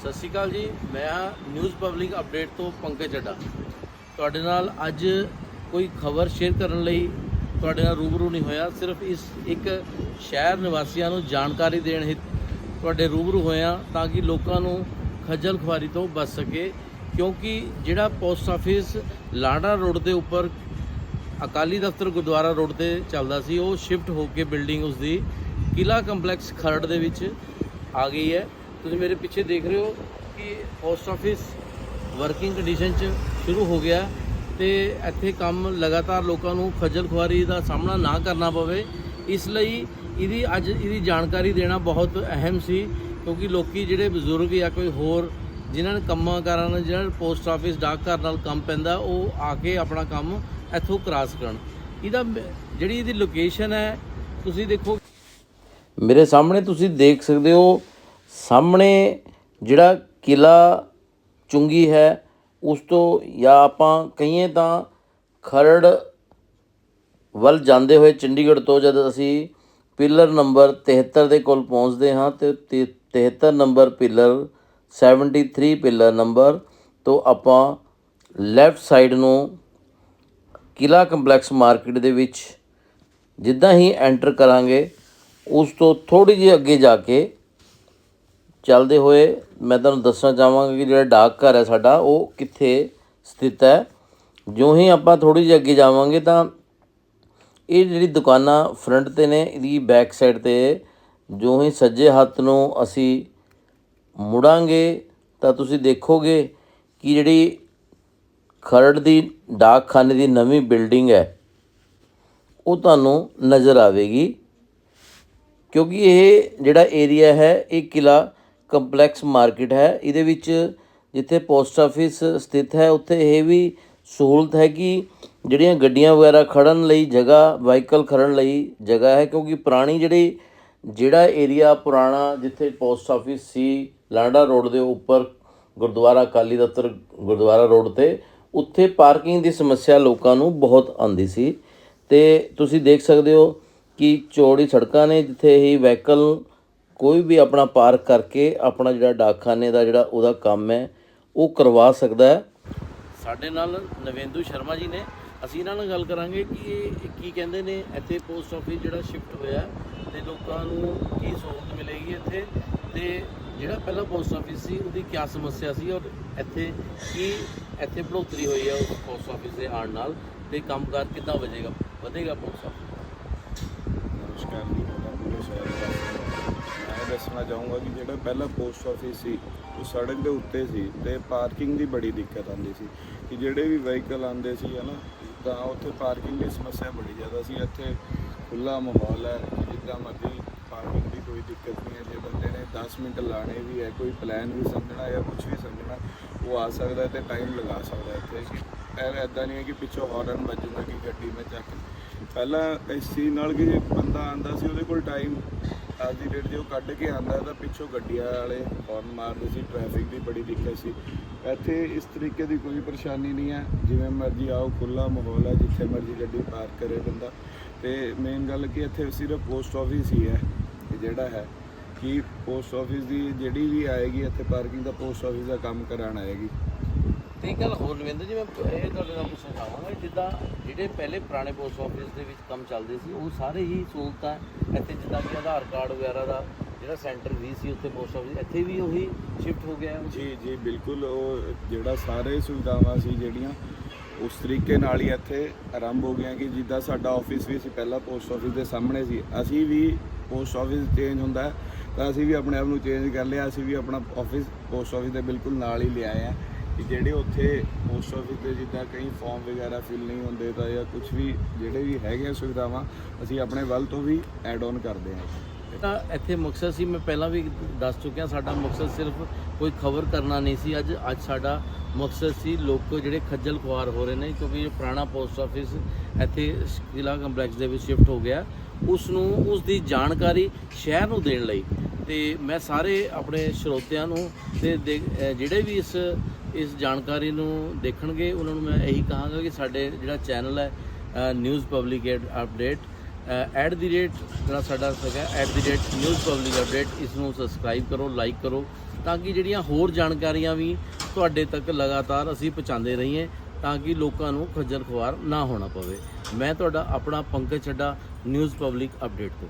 ਸਤਿ ਸ਼੍ਰੀ ਅਕਾਲ ਜੀ, ਮੈਂ ਹਾਂ ਨਿਊਜ਼ ਪਬਲਿਕ ਅਪਡੇਟ ਤੋਂ ਪੰਕਜ ਚੱਡਾ। ਤੁਹਾਡੇ ਨਾਲ ਅੱਜ ਕੋਈ ਖਬਰ ਸ਼ੇਅਰ ਕਰਨ ਲਈ ਤੁਹਾਡੇ ਨਾਲ ਰੂਬਰੂ ਨਹੀਂ ਹੋਇਆ, ਸਿਰਫ ਇਸ ਇੱਕ ਸ਼ਹਿਰ ਨਿਵਾਸੀਆਂ ਨੂੰ ਜਾਣਕਾਰੀ ਦੇਣ ਹਿੱਤ ਤੁਹਾਡੇ ਰੂਬਰੂ ਹੋਇਆ ਤਾਂ ਕਿ ਲੋਕਾਂ ਨੂੰ ਖੱਜਲ ਖੁਆਰੀ ਤੋਂ ਬਚ ਸਕੇ, ਕਿਉਂਕਿ ਜਿਹੜਾ ਪੋਸਟ ਆਫਿਸ ਲਾੜਾ ਰੋਡ ਦੇ ਉੱਪਰ ਅਕਾਲੀ ਦਫ਼ਤਰ ਗੁਰਦੁਆਰਾ ਰੋਡ ਤੇ ਚੱਲਦਾ ਸੀ, ਉਹ ਸ਼ਿਫਟ ਹੋ ਕੇ ਬਿਲਡਿੰਗ ਉਸ ਦੀ ਕਿਲਾ ਕੰਪਲੈਕਸ ਖਰੜ ਦੇ ਵਿੱਚ ਆ ਗਈ ਹੈ। ਤੁਸੀਂ ਮੇਰੇ ਪਿੱਛੇ ਦੇਖ ਰਹੇ ਹੋ ਕਿ ਪੋਸਟ ਆਫਿਸ ਵਰਕਿੰਗ ਕੰਡੀਸ਼ਨ 'ਚ ਸ਼ੁਰੂ ਹੋ ਗਿਆ ਤੇ ਇੱਥੇ ਕੰਮ ਲਗਾਤਾਰ ਲੋਕਾਂ ਨੂੰ ਖੱਜਲ ਖੁਆਰੀ ਦਾ ਸਾਹਮਣਾ ਨਾ ਕਰਨਾ ਪਵੇ। ਇਸ ਲਈ ਇਹਦੀ ਅੱਜ ਇਹਦੀ ਜਾਣਕਾਰੀ ਦੇਣਾ ਬਹੁਤ ਅਹਿਮ ਸੀ, ਕਿਉਂਕਿ ਲੋਕੀ ਜਿਹੜੇ ਬਜ਼ੁਰਗ ਜਾਂ ਕੋਈ ਹੋਰ ਜਿਨ੍ਹਾਂ ਨੇ ਕੰਮਾਂ ਕਾਰਾਂ ਨਾਲ ਜਿਹੜਾ ਪੋਸਟ ਆਫਿਸ ਡਾਕਘਰ ਨਾਲ ਕੰਮ ਪੈਂਦਾ, ਉਹ ਆ ਕੇ ਆਪਣਾ ਕੰਮ ਇੱਥੋਂ ਕਰਾ ਸਕਣ। ਇਹਦਾ ਜਿਹੜੀ ਇਹਦੀ ਲੋਕੇਸ਼ਨ ਹੈ, ਤੁਸੀਂ ਦੇਖੋ। ਮੇਰੇ ਸਾਹਮਣੇ ਤੁਸੀਂ ਦੇਖ ਸਕਦੇ ਹੋ ਸਾਹਮਣੇ ਜਿਹੜਾ ਕਿਲ੍ਹਾ ਚੁੰਗੀ ਹੈ, ਉਸ ਤੋਂ ਜਾਂ ਆਪਾਂ ਕਹੀਏ ਤਾਂ ਖਰੜ ਵੱਲ ਜਾਂਦੇ ਹੋਏ ਚੰਡੀਗੜ੍ਹ ਤੋਂ ਜਦ ਅਸੀਂ ਪਿਲਰ ਨੰਬਰ 73 ਦੇ ਕੋਲ ਪਹੁੰਚਦੇ ਹਾਂ ਤੇ ਤੇ- 73 ਨੰਬਰ ਪਿਲਰ 73 ਪਿਲਰ ਨੰਬਰ ਤੋਂ ਆਪਾਂ ਲੈਫਟ ਸਾਈਡ ਨੂੰ ਕਿਲਾ ਕੰਪਲੈਕਸ ਮਾਰਕੀਟ ਦੇ ਵਿੱਚ ਜਿੱਦਾਂ ਹੀ ਐਂਟਰ ਕਰਾਂਗੇ, ਉਸ ਤੋਂ ਥੋੜੀ ਜਿਹੀ ਅੱਗੇ ਜਾ ਕੇ ਚੱਲਦੇ ਹੋਏ ਮੈਂ ਤੁਹਾਨੂੰ ਦੱਸਣਾ ਚਾਹਾਂਗਾ ਕਿ ਜਿਹੜਾ ਡਾਕ ਘਰ ਹੈ ਸਾਡਾ, ਉਹ ਕਿੱਥੇ ਸਥਿਤ ਹੈ। ਜਿਉਂ ਹੀ ਆਪਾਂ ਥੋੜੀ ਜਿਹੀ ਅੱਗੇ ਜਾਵਾਂਗੇ ਤਾਂ ਇਹ ਜਿਹੜੀ ਦੁਕਾਨਾਂ ਫਰੰਟ ਤੇ ਨੇ, ਇਹਦੀ ਬੈਕ ਸਾਈਡ ਤੇ ਜੋ ਹੀ ਸੱਜੇ ਹੱਥ ਨੂੰ ਅਸੀਂ ਮੁੜਾਂਗੇ ਤਾਂ ਤੁਸੀਂ ਦੇਖੋਗੇ ਕਿ ਜਿਹੜੀ ਖਰੜ ਦੀ ਡਾਕਖਾਨੇ ਦੀ ਨਵੀਂ ਬਿਲਡਿੰਗ ਹੈ, ਉਹ ਤੁਹਾਨੂੰ ਨਜ਼ਰ ਆਵੇਗੀ। ਕਿਉਂਕਿ ਇਹ ਜਿਹੜਾ ਏਰੀਆ ਹੈ, ਇਹ ਕਿਲਾ ਕੰਪਲੈਕਸ ਮਾਰਕੀਟ ਹੈ। ਇਹਦੇ ਵਿੱਚ ਜਿੱਥੇ ਪੋਸਟ ਆਫਿਸ ਸਥਿਤ ਹੈ, ਉੱਥੇ ਇਹ ਵੀ ਸਹੂਲਤ ਹੈ ਕਿ ਜਿਹੜੀਆਂ ਗੱਡੀਆਂ ਵਗੈਰਾ ਖੜਨ ਲਈ ਜਗ੍ਹਾ, ਵਾਹੀਕਲ ਖੜਨ ਲਈ ਜਗ੍ਹਾ ਹੈ, ਕਿਉਂਕਿ ਪੁਰਾਣੀ ਜਿਹੜੀ, ਜਿਹੜਾ ਏਰੀਆ ਪੁਰਾਣਾ ਜਿੱਥੇ ਪੋਸਟ ਆਫਿਸ ਸੀ, ਲਾਂਡਾ ਰੋਡ ਦੇ ਉੱਪਰ, ਗੁਰਦੁਆਰਾ ਅਕਾਲੀ ਦਫ਼ਤਰ ਗੁਰਦੁਆਰਾ ਰੋਡ ਤੇ, ਉੱਥੇ ਪਾਰਕਿੰਗ ਦੀ ਸਮੱਸਿਆ ਲੋਕਾਂ ਨੂੰ ਬਹੁਤ ਆਉਂਦੀ ਸੀ। ਤੇ ਤੁਸੀਂ ਦੇਖ ਸਕਦੇ ਹੋ ਕਿ ਚੌੜੀ ਸੜਕਾਂ ਨੇ ਜਿੱਥੇ ਹੀ ਵਹੀਕਲ ਕੋਈ ਵੀ ਆਪਣਾ ਪਾਰਕ ਕਰਕੇ ਆਪਣਾ ਜਿਹੜਾ ਡਾਕਖਾਨੇ ਦਾ ਜਿਹੜਾ ਉਹਦਾ ਕੰਮ ਹੈ ਉਹ ਕਰਵਾ ਸਕਦਾ ਹੈ। ਸਾਡੇ ਨਾਲ ਨਵੇਂਦੂ ਸ਼ਰਮਾ ਜੀ ਨੇ। ਅਸੀਂ ਇਹਨਾਂ ਨਾਲ ਗੱਲ ਕਰਾਂਗੇ ਕਿ ਇਹ ਕੀ ਕਹਿੰਦੇ ਨੇ ਇੱਥੇ ਪੋਸਟ ਆਫਿਸ ਜਿਹੜਾ ਸ਼ਿਫਟ ਹੋਇਆ ਤੇ ਲੋਕਾਂ ਨੂੰ ਕੀ ਸਹੂਲਤ ਮਿਲੇਗੀ ਇੱਥੇ ਤੇ ਜਿਹੜਾ ਪਹਿਲਾਂ ਪੋਸਟ ਆਫਿਸ ਸੀ ਉਹਦੀ ਕੀ ਸਮੱਸਿਆ ਸੀ ਔਰ ਇੱਥੇ ਕੀ ਇੱਥੇ ਬੜੋਤਰੀ ਹੋਈ ਹੈ ਉਸ ਪੋਸਟ ਆਫਿਸ ਦੇ ਆਉਣ ਨਾਲ ਤੇ ਕੰਮਕਾਰ ਕਿੱਦਾਂ ਵਧੇਗਾ ਵਧੇਗਾ ਪੋਸਟ ਆਫਿਸ ਨਮਸਕਾਰ ਜੀ ਮੇਰਾ ਪੂਰੇ ਸ਼ਹਿਰ ਦਾ ਮੈਂ ਦੱਸਣਾ ਚਾਹੂੰਗਾ ਕਿ ਜਿਹੜਾ ਪਹਿਲਾ ਪੋਸਟ ਆਫਿਸ ਸੀ, ਉਹ ਸੜਕ ਦੇ ਉੱਤੇ ਸੀ ਤੇ ਪਾਰਕਿੰਗ ਦੀ ਬੜੀ ਦਿੱਕਤ ਆਉਂਦੀ ਸੀ ਕਿ ਜਿਹੜੇ ਵੀ ਵਹੀਕਲ ਆਉਂਦੇ ਸੀ ਹਨਾ, ਤਾਂ ਉੱਥੇ ਪਾਰਕਿੰਗ ਦੀ ਸਮੱਸਿਆ ਬੜੀ ਜ਼ਿਆਦਾ ਸੀ। ਇੱਥੇ ਖੁੱਲਾ ਮਾਹੌਲ ਹੈ ਜਿੱਦਾਂ ਮਰਜ਼ੀ ਪਾਰਕਿੰਗ ਦੀ ਕੋਈ ਦਿੱਕਤ ਨਹੀਂ ਹੈ। ਜੇ ਬੰਦੇ ਨੇ 10 ਮਿੰਟ ਲਾਣੇ ਵੀ ਹੈ, ਕੋਈ ਪਲਾਨ ਵੀ ਸਮਝਣਾ ਜਾਂ ਕੁਝ ਵੀ ਸਮਝਣਾ, ਉਹ ਆ ਸਕਦਾ ਹੈ ਤੇ ਟਾਈਮ ਲਗਾ ਸਕਦਾ ਇੱਥੇ। ਐਵੇਂ ਐਦਾਂ ਨਹੀਂ ਹੈ ਕਿ ਪਿੱਛੋਂ ਹਾਰਨ ਵੱਜੂਗਾ ਕਿ ਗੱਡੀ ਮੈਂ ਚੱਕ ਪਹਿਲਾਂ ਇਸ ਚੀਜ਼ ਨਾਲ ਕਿ ਜੇ ਬੰਦਾ ਆਂਦਾ ਸੀ, ਉਹਦੇ ਕੋਲ ਟਾਈਮ ਅੱਜ ਦੀ ਡੇਟ ਜੇ ਉਹ ਕੱਢ ਕੇ ਆਂਦਾ ਤਾਂ ਪਿੱਛੋਂ ਗੱਡੀਆਂ ਵਾਲੇ ਹੌਰਨ ਮਾਰਦੇ ਸੀ ਟ੍ਰੈਫਿਕ ਦੀ ਬੜੀ ਦਿੱਕਤ ਸੀ। ਇੱਥੇ ਇਸ ਤਰੀਕੇ ਦੀ ਕੋਈ ਪਰੇਸ਼ਾਨੀ ਨਹੀਂ ਹੈ, ਜਿਵੇਂ ਮਰਜ਼ੀ ਆਓ ਖੁੱਲਾ ਮਾਹੌਲ ਹੈ, ਜਿੱਥੇ ਮਰਜ਼ੀ ਗੱਡੀ ਪਾਰਕ ਕਰੇ ਬੰਦਾ। ਤੇ ਮੇਨ ਗੱਲ ਕਿ ਇੱਥੇ ਸਿਰਫ ਪੋਸਟ ਆਫਿਸ ਹੀ ਹੈ ਜਿਹੜਾ ਹੈ ਕਿ ਪੋਸਟ ਆਫਿਸ ਦੀ ਜਿਹੜੀ ਵੀ ਆਏਗੀ, ਇੱਥੇ ਪਾਰਕਿੰਗ ਦਾ ਪੋਸਟ ਆਫਿਸ ਦਾ ਕੰਮ ਕਰਾਉਣ ਆਏਗੀ। ਤੇ ਇੱਕ ਗੱਲ ਹੋਰ ਨਵਿੰਦਰ ਜੀ ਮੈਂ ਇਹ ਤੁਹਾਡੇ ਨਾਲ ਪੁੱਛਣਾ ਚਾਹਾਂਗਾ, ਜਿੱਦਾਂ ਜਿਹੜੇ ਪਹਿਲੇ ਪੁਰਾਣੇ ਪੋਸਟ ਆਫਿਸ ਦੇ ਵਿੱਚ ਕੰਮ ਚੱਲਦੇ ਸੀ, ਉਹ ਸਾਰੇ ਹੀ ਸਹੂਲਤਾਂ ਇੱਥੇ, ਜਿੱਦਾਂ ਕਿ ਆਧਾਰ ਕਾਰਡ ਵਗੈਰਾ ਦਾ ਜਿਹੜਾ ਸੈਂਟਰ ਵੀ ਸੀ ਉੱਥੇ ਪੋਸਟ ਆਫਿਸ ਇੱਥੇ ਵੀ ਉਹੀ ਸ਼ਿਫਟ ਹੋ ਗਿਆ ਜੀ ਜੀ, ਬਿਲਕੁਲ ਉਹ ਜਿਹੜਾ ਸਾਰੇ ਸੁਵਿਧਾਵਾਂ ਸੀ ਜਿਹੜੀਆਂ, ਉਸ ਤਰੀਕੇ ਨਾਲ ਹੀ ਇੱਥੇ ਆਰੰਭ ਹੋ ਗਿਆ ਕਿ ਜਿੱਦਾਂ ਸਾਡਾ ਆਫਿਸ ਵੀ ਸੀ ਪਹਿਲਾਂ ਪੋਸਟ ਆਫਿਸ ਦੇ ਸਾਹਮਣੇ ਸੀ, ਅਸੀਂ ਵੀ ਪੋਸਟ ਆਫਿਸ ਚੇਂਜ ਹੁੰਦਾ ਤਾਂ ਅਸੀਂ ਵੀ ਆਪਣੇ ਆਪ ਨੂੰ ਚੇਂਜ ਕਰ ਲਿਆ, ਅਸੀਂ ਵੀ ਆਪਣਾ ਆਫਿਸ ਪੋਸਟ ਆਫਿਸ ਦੇ ਬਿਲਕੁਲ ਨਾਲ ਹੀ ਲਿਆਏ ਆ। ਕਿ ਜਿਹੜੇ ਉੱਥੇ ਪੋਸਟ ਆਫਿਸ 'ਤੇ ਜਿੱਦਾਂ ਕਈ ਫਾਰਮ ਵਗੈਰਾ ਫਿਲ ਨਹੀਂ ਹੁੰਦੇ ਤਾਂ ਜਾਂ ਕੁਝ ਵੀ ਜਿਹੜੇ ਵੀ ਹੈਗੇ ਆ ਸੁਵਿਧਾਵਾਂ, ਅਸੀਂ ਆਪਣੇ ਵੱਲ ਤੋਂ ਵੀ ਐਡ ਆਨ ਕਰਦੇ ਹਾਂ। ਤਾਂ ਇੱਥੇ ਮਕਸਦ ਸੀ, ਮੈਂ ਪਹਿਲਾਂ ਵੀ ਦੱਸ ਚੁੱਕਿਆ, ਸਾਡਾ ਮਕਸਦ ਸਿਰਫ ਕੋਈ ਖਬਰ ਕਰਨਾ ਨਹੀਂ ਸੀ। ਅੱਜ ਅੱਜ ਸਾਡਾ ਮਕਸਦ ਸੀ, ਲੋਕ ਜਿਹੜੇ ਖੱਜਲ ਖੁਆਰ ਹੋ ਰਹੇ ਨੇ, ਕਿਉਂਕਿ ਇਹ ਪੁਰਾਣਾ ਪੋਸਟ ਆਫਿਸ ਇੱਥੇ ਕਿਲਾ ਕੰਪਲੈਕਸ ਦੇ ਵਿੱਚ ਸ਼ਿਫਟ ਹੋ ਗਿਆ। ਉਸ ਨੂੰ, ਉਸ ਦੀ ਜਾਣਕਾਰੀ ਸ਼ਹਿਰ ਨੂੰ ਦੇਣ ਲਈ ਤੇ ਮੈਂ ਸਾਰੇ ਆਪਣੇ ਸਰੋਤਿਆਂ ਨੂੰ ਤੇ ਦੇ- ਜਿਹੜੇ ਵੀ ਇਸ ਇਸ ਜਾਣਕਾਰੀ ਨੂੰ ਦੇਖਣਗੇ, ਉਹਨਾਂ ਨੂੰ ਮੈਂ ਇਹੀ ਕਹਾਂਗਾ ਕਿ ਸਾਡੇ ਜਿਹੜਾ ਚੈਨਲ ਹੈ news public update at the rate ਜਿਹੜਾ ਸਾਡਾ ਹੈਗਾ at the rate news public update ਇਸ ਨੂੰ ਸਬਸਕ੍ਰਾਈਬ ਕਰੋ ਲਾਈਕ ਕਰੋ, ਤਾਂ ਕਿ ਜਿਹੜੀਆਂ ਹੋਰ ਜਾਣਕਾਰੀਆਂ ਵੀ ਤੁਹਾਡੇ ਤੱਕ ਲਗਾਤਾਰ ਅਸੀਂ ਪਹੁੰਚਾਉਂਦੇ ਰਹੀਏ, ਤਾਂ ਕਿ ਲੋਕਾਂ ਨੂੰ ਖੱਜਲ ਖੁਆਰ ਨਾ ਹੋਣਾ ਪਵੇ। ਮੈਂ ਤੁਹਾਡਾ ਆਪਣਾ Pankaj Chadha news public update ਤੋਂ।